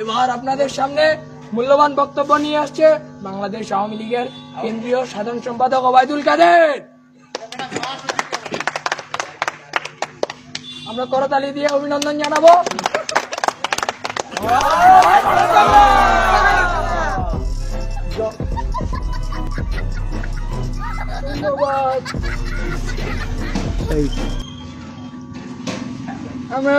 এবার আপনাদের সামনে মূল্যবান বক্তব্য নিয়ে আসছে বাংলাদেশ আওয়ামী লীগের কেন্দ্রীয় সাধারণ সম্পাদক ওবায়দুল কাদের। আমরা করতালি দিয়ে অভিনন্দন জানাব। আমরা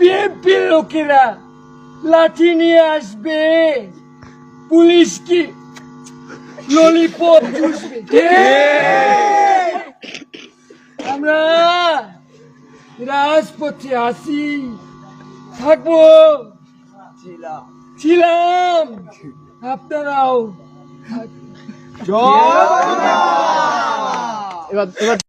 বিএনপির লোকেরা লাঠি নিয়ে আসবে। পুলিশ কি? ললিপপ আমরা রাজপথে আসি থাকব। ছিলাম। আপনারাও এবার